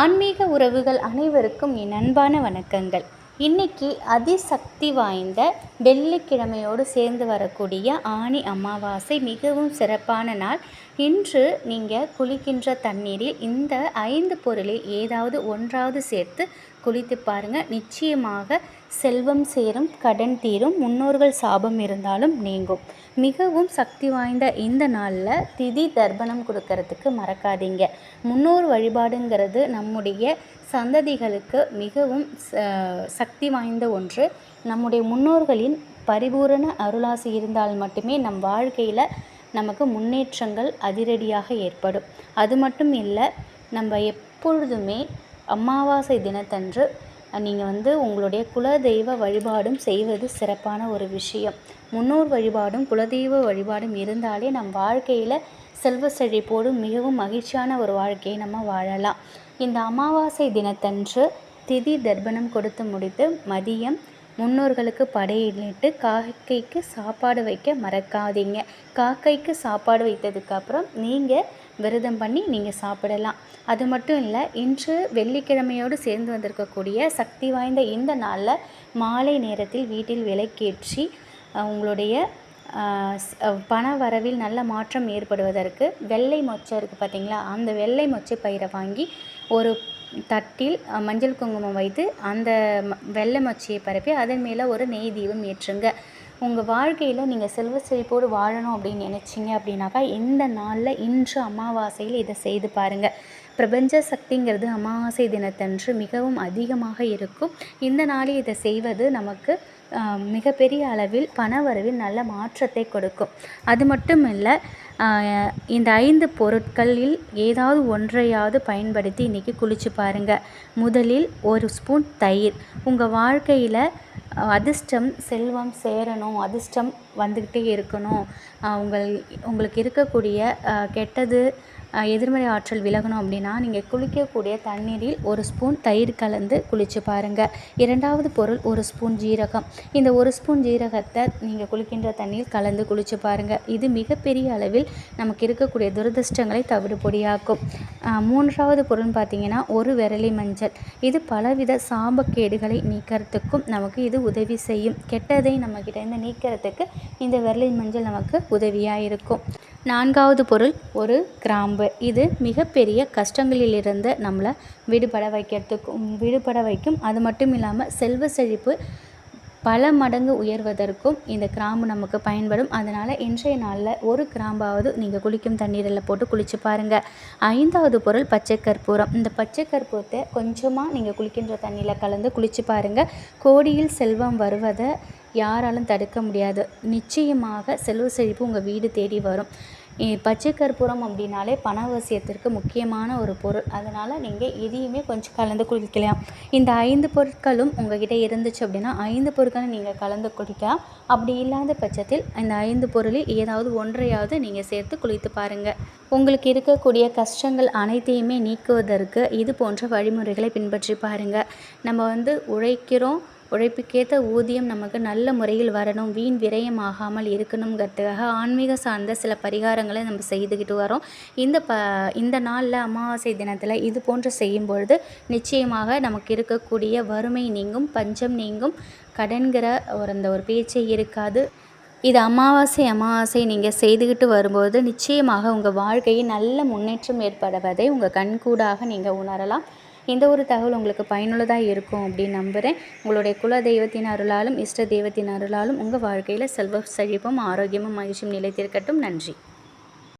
ஆன்மீக உறவுகள் அனைவருக்கும் என் அன்பான வணக்கங்கள். இன்னைக்கு அதிசக்தி வாய்ந்த வெள்ளிக்கிழமையோடு சேர்ந்து வரக்கூடிய ஆணி அமாவாசை மிகவும் சிறப்பான நாள். இன்று நீங்கள் குளிக்கின்ற தண்ணீரில் இந்த ஐந்து பொருளில் ஏதாவது ஒன்றாவது சேர்த்து குளித்து பாருங்கள் நிச்சயமாக செல்வம் சேரும் கடன் தீரும் முன்னோர்கள் சாபம் இருந்தாலும் நீங்கும். மிகவும் சக்தி வாய்ந்த இந்த நாளில் திதி தர்ப்பணம் கொடுக்கறதுக்கு மறக்காதீங்க. முன்னோர் வழிபாடுங்கிறது நம்முடைய சந்ததிகளுக்கு மிகவும் சக்தி வாய்ந்த ஒன்று. நம்முடைய முன்னோர்களின் பரிபூரண அருளாசி இருந்தால் மட்டுமே நம் வாழ்க்கையில் நமக்கு முன்னேற்றங்கள் அதிரடியாக ஏற்படும். அது மட்டும் இல்லை நம்ம எப்பொழுதுமே அமாவாசை தினத்தன்று நீங்கள் வந்து உங்களுடைய குலதெய்வ வழிபாடும் செய்வது சிறப்பான ஒரு விஷயம். முன்னோர் வழிபாடும் குலதெய்வ வழிபாடும் இருந்தாலே நம் வாழ்க்கையில் செல்வ செழிப்போடும் மிகவும் மகிழ்ச்சியான ஒரு வாழ்க்கையை நம்ம வாழலாம். இந்த அமாவாசை தினத்தன்று திதி தர்ப்பணம் கொடுத்து முடித்து மதியம் முன்னோர்களுக்கு படையிலிட்டு காக்கைக்கு சாப்பாடு வைக்க மறக்காதீங்க. காக்கைக்கு சாப்பாடு வைத்ததுக்கப்புறம் நீங்கள் விரதம் பண்ணி நீங்கள் சாப்பிடலாம். அது மட்டும் இல்லை இன்று வெள்ளிக்கிழமையோடு சேர்ந்து வந்திருக்கக்கூடிய சக்தி வாய்ந்த இந்த நாளில் மாலை நேரத்தில் வீட்டில் விலைக்கேற்றி உங்களுடைய பண வரவில் நல்ல மாற்றம் ஏற்படுவதற்கு வெள்ளை மொச்சை இருக்குது பார்த்தீங்களா அந்த வெள்ளை மொச்சை பயிரை வாங்கி ஒரு தட்டில் மஞ்சள் குங்குமம் வைத்து அந்த வெள்ளை மொச்சையை பரப்பி அதன் மேலே ஒரு நெய் தீபம் ஏற்றுங்க. உங்கள் வாழ்க்கையில் நீங்கள் செல்வ செழிப்போடு வாழணும் அப்படின்னு நினச்சிங்க அப்படின்னாக்கா இந்த நாளில் இன்று அமாவாசையில் இதை செய்து பாருங்கள் பிரபஞ்ச சக்திங்கிறது அமாவாசை தினத்தன்று மிகவும் அதிகமாக இருக்கும். இந்த நாளில் இதை செய்வது நமக்கு மிகப்பெரிய அளவில் பணவரவில் நல்ல மாற்றத்தை கொடுக்கும். அது மட்டும் இல்லை இந்த ஐந்து பொருட்களில் ஏதாவது ஒன்றையாவது பயன்படுத்தி இன்றைக்கி குளிச்சு பாருங்கள் முதலில் ஒரு ஸ்பூன் தயிர். உங்கள் வாழ்க்கையில் அதிர்ஷ்டம் செல்வம் சேரணும் அதிர்ஷ்டம் வந்துக்கிட்டே இருக்கணும். உங்கள் உங்களுக்கு இருக்கக்கூடிய கெட்டது எதிர்மறை ஆற்றல் விலகணும் அப்படின்னா நீங்கள் குளிக்கக்கூடிய தண்ணீரில் ஒரு ஸ்பூன் தயிர் கலந்து குளித்து பாருங்கள் இரண்டாவது பொருள் ஒரு ஸ்பூன் ஜீரகம். இந்த ஒரு ஸ்பூன் ஜீரகத்தை நீங்கள் குளிக்கின்ற தண்ணீர் கலந்து குளித்து பாருங்கள் இது மிகப்பெரிய அளவில் நமக்கு இருக்கக்கூடிய துரதிருஷ்டங்களை தவிடுபொடியாக்கும் மூன்றாவது பொருள்னு பார்த்தீங்கன்னா ஒரு விரலி மஞ்சள். இது பலவித சாபக்கேடுகளை நீக்கிறதுக்கும் நமக்கு இது உதவி செய்யும். கெட்டதை நம்மக்கிட்டேருந்து நீக்கிறதுக்கு இந்த விரலி மஞ்சள் நமக்கு உதவியாக இருக்கும். நான்காவது பொருள் ஒரு கிராம்பு. இது மிகப்பெரிய கஷ்டங்களிலிருந்து நம்மளை விடுபட வைக்கிறதுக்கும் விடுபட வைக்கும். அது மட்டும் இல்லாமல் செல்வ செழிப்பு பல மடங்கு உயர்வதற்கும் இந்த கிராம்பு நமக்கு பயன்படும். அதனால் இன்றைய நாளில் ஒரு கிராம்பாவது நீங்கள் குளிக்கும் தண்ணீரில் போட்டு குளித்து பாருங்கள் ஐந்தாவது பொருள் பச்சை கற்பூரம். இந்த பச்சை கற்பூரத்தை கொஞ்சமாக நீங்கள் குளிக்கின்ற தண்ணியில் கலந்து குளித்து பாருங்கள் கோடியில் செல்வம் வருவதை யாராலும் தடுக்க முடியாது. நிச்சயமாக செல்வ செழிப்பு உங்கள் வீடு தேடி வரும். பச்சை கற்பூரம் அப்படின்னாலே பணவசியத்திற்கு முக்கியமான ஒரு பொருள். அதனால் நீங்கள் இதையுமே கொஞ்சம் கலந்து குடிக்கலாம். இந்த ஐந்து பொருட்களும் உங்ககிட்ட இருந்துச்சு அப்படின்னா ஐந்து பொருட்களும் நீங்கள் கலந்து குடிக்கலாம். அப்படி இல்லாத பட்சத்தில் இந்த ஐந்து பொருளில் ஏதாவது ஒன்றையாவது நீங்கள் சேர்த்து குளித்து பாருங்கள் உங்களுக்கு இருக்கக்கூடிய கஷ்டங்கள் அனைத்தையுமே நீக்குவதற்கு இது போன்ற வழிமுறைகளை பின்பற்றி பாருங்கள் நம்ம வந்து உழைக்கிறோம் உழைப்புக்கேற்ற ஊதியம் நமக்கு நல்ல முறையில் வரணும் வீண் விரயம் ஆகாமல் இருக்கணுங்கிறதுக்காக ஆன்மீக சார்ந்த சில பரிகாரங்களை நம்ம செய்துக்கிட்டு வரோம். இந்த ப இந்த நாளில் அமாவாசை தினத்தில் இது போன்று செய்யும்பொழுது நிச்சயமாக நமக்கு இருக்கக்கூடிய வறுமை நீங்கும் பஞ்சம் நீங்கும் கடன்கிற ஒரு அந்த ஒரு பேச்சே இருக்காது. இது அமாவாசை அமாவாசை நீங்கள் செய்துக்கிட்டு வரும்போது நிச்சயமாக உங்கள் வாழ்க்கையில் நல்ல முன்னேற்றம் ஏற்படுவதை உங்கள் கண்கூடாக நீங்கள் உணரலாம். இந்த ஒரு தகவல் உங்களுக்கு பயனுள்ளதாக இருக்கும் அப்படின்னு நம்புகிறேன் உங்களுடைய குல தெய்வத்தின் அருளாலும் இஷ்ட தெய்வத்தின் அருளாலும் உங்கள் வாழ்க்கையில் செல்வ செழிப்பும் ஆரோக்கியமும் மகிழ்ச்சியும் நிலைத்திருக்கட்டும். நன்றி.